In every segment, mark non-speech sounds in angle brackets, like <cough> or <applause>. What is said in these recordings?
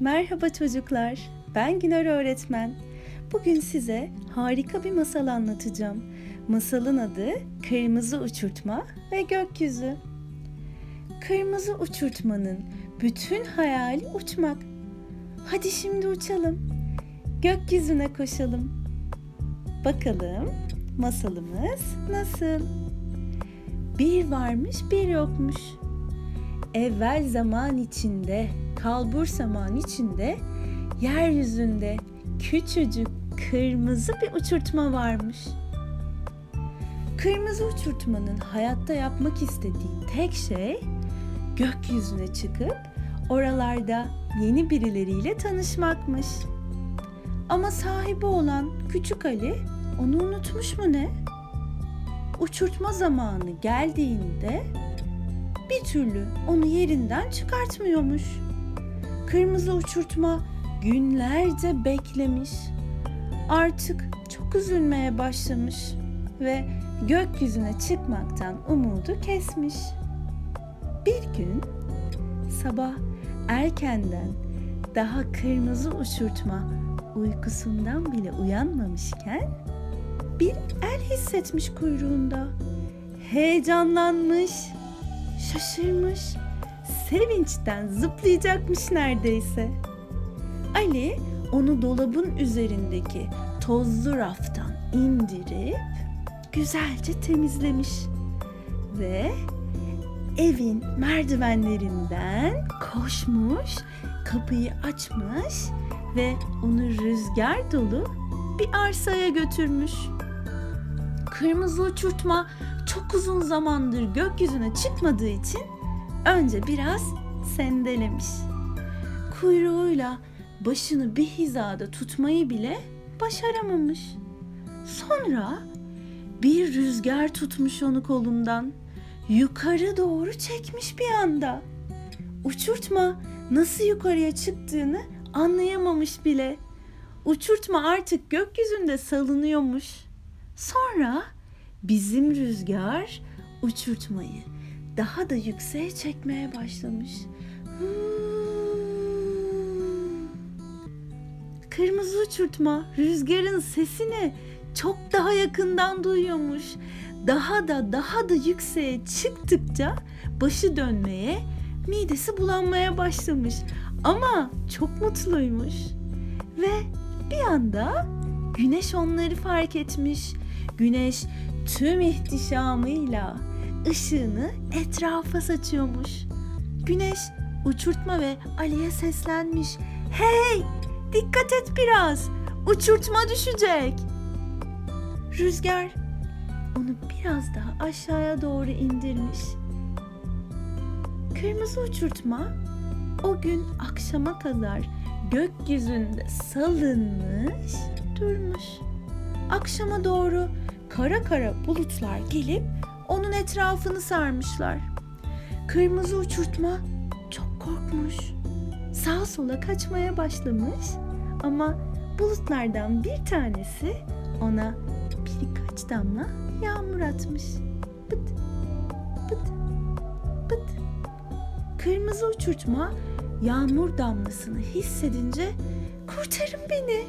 Merhaba çocuklar. Ben Güner öğretmen. Bugün size harika bir masal anlatacağım. Masalın adı Kırmızı Uçurtma ve Gökyüzü. Kırmızı uçurtmanın bütün hayali uçmak. Hadi şimdi uçalım. Gökyüzüne koşalım. Bakalım masalımız nasıl? Bir varmış bir yokmuş. Evvel zaman içinde, kalbur zaman içinde, yeryüzünde küçücük kırmızı bir uçurtma varmış. Kırmızı uçurtmanın hayatta yapmak istediği tek şey gökyüzüne çıkıp oralarda yeni birileriyle tanışmakmış. Ama sahibi olan küçük Ali onu unutmuş mu ne? Uçurtma zamanı geldiğinde bir türlü onu yerinden çıkartmıyormuş. Kırmızı uçurtma günlerce beklemiş. Artık çok üzülmeye başlamış ve gökyüzüne çıkmaktan umudu kesmiş. Bir gün sabah erkenden daha kırmızı uçurtma uykusundan bile uyanmamışken bir el hissetmiş kuyruğunda. Heyecanlanmış, şaşırmış, sevinçten zıplayacakmış neredeyse. Ali onu dolabın üzerindeki tozlu raftan indirip güzelce temizlemiş ve evin merdivenlerinden koşmuş, kapıyı açmış ve onu rüzgar dolu bir arsaya götürmüş. Kırmızı uçurtma çok uzun zamandır gökyüzüne çıkmadığı için önce biraz sendelemiş. Kuyruğuyla başını bir hizada tutmayı bile başaramamış. Sonra bir rüzgar tutmuş onu kolundan. Yukarı doğru çekmiş bir anda. Uçurtma nasıl yukarıya çıktığını anlayamamış bile. Uçurtma artık gökyüzünde salınıyormuş. Sonra bizim rüzgar uçurtmayı daha da yükseğe çekmeye başlamış. Kırmızı uçurtma rüzgarın sesini çok daha yakından duyuyormuş. Daha da daha da yükseğe çıktıkça başı dönmeye, midesi bulanmaya başlamış. Ama çok mutluymuş. Ve bir anda güneş onları fark etmiş. Güneş tüm ihtişamıyla ışığını etrafa saçıyormuş. Güneş uçurtma ve Ali'ye seslenmiş. Hey! Dikkat et biraz. Uçurtma düşecek. Rüzgar onu biraz daha aşağıya doğru indirmiş. Kırmızı uçurtma o gün akşama kadar gökyüzünde salınmış durmuş. Akşama doğru kara kara bulutlar gelip onun etrafını sarmışlar. Kırmızı uçurtma çok korkmuş. Sağa sola kaçmaya başlamış ama bulutlardan bir tanesi ona birkaç damla yağmur atmış. Pıt pıt pıt. Kırmızı uçurtma yağmur damlasını hissedince kurtarın beni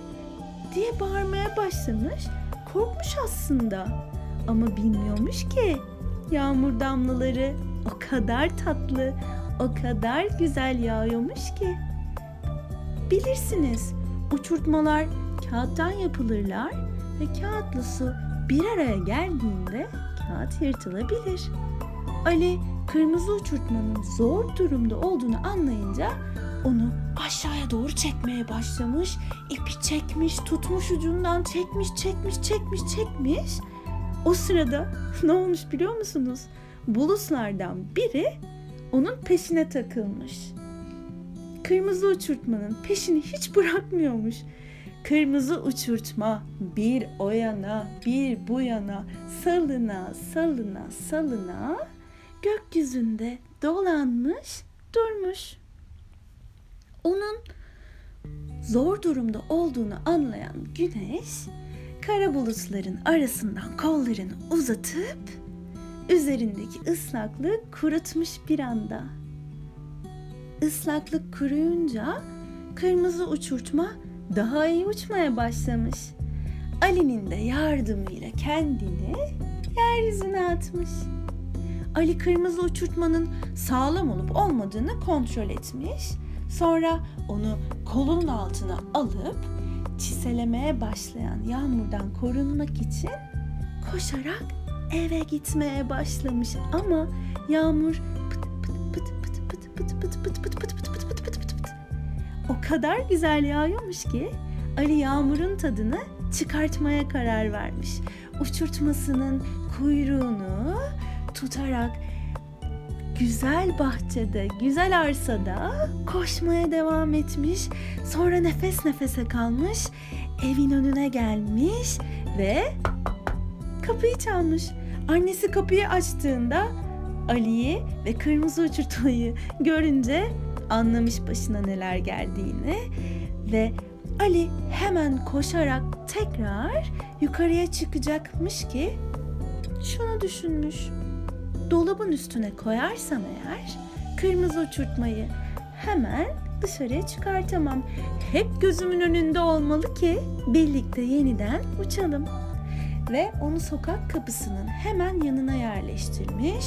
diye bağırmaya başlamış. Korkmuş aslında ama bilmiyormuş ki yağmur damlaları o kadar tatlı, o kadar güzel yağıyormuş ki. Bilirsiniz uçurtmalar kağıttan yapılırlar ve kağıtlı su bir araya geldiğinde kağıt yırtılabilir. Ali kırmızı uçurtmanın zor durumda olduğunu anlayınca onu aşağıya doğru çekmeye başlamış. İpi çekmiş, tutmuş ucundan çekmiş, çekmiş, çekmiş, çekmiş. O sırada <laughs> ne olmuş biliyor musunuz? Bulutlardan biri onun peşine takılmış. Kırmızı uçurtmanın peşini hiç bırakmıyormuş. Kırmızı uçurtma bir o yana bir bu yana salına salına salına gökyüzünde dolanmış durmuş. Onun zor durumda olduğunu anlayan güneş kara bulutların arasından kollarını uzatıp üzerindeki ıslaklığı kurutmuş bir anda. Islaklık kuruyunca kırmızı uçurtma daha iyi uçmaya başlamış. Ali'nin de yardımıyla kendini yeryüzüne atmış. Ali kırmızı uçurtmanın sağlam olup olmadığını kontrol etmiş. Sonra onu kolunun altına alıp çiselemeye başlayan yağmurdan korunmak için koşarak eve gitmeye başlamış. Ama yağmur pıt pıt pıt pıt pıt pıt pıt pıt pıt pıt pıt pıt pıt pıt pıt. O kadar güzel yağıyormuş ki Ali yağmurun tadını çıkartmaya karar vermiş. Uçurtmasının kuyruğunu tutarak güzel bahçede, güzel arsada koşmaya devam etmiş. Sonra nefes nefese kalmış, evin önüne gelmiş ve kapıyı çalmış. Annesi kapıyı açtığında Ali'yi ve kırmızı uçurtmayı görünce anlamış başına neler geldiğini ve Ali hemen koşarak tekrar yukarıya çıkacakmış ki şunu düşünmüş. Dolabın üstüne koyarsam eğer kırmızı uçurtmayı hemen dışarıya çıkartamam. Hep gözümün önünde olmalı ki birlikte yeniden uçalım. Ve onu sokak kapısının hemen yanına yerleştirmiş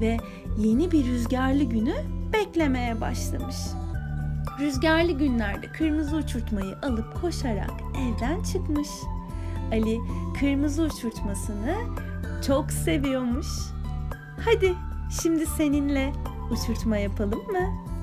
ve yeni bir rüzgarlı günü beklemeye başlamış. Rüzgarlı günlerde kırmızı uçurtmayı alıp koşarak evden çıkmış. Ali kırmızı uçurtmasını çok seviyormuş. Hadi şimdi seninle uçurtma yapalım mı?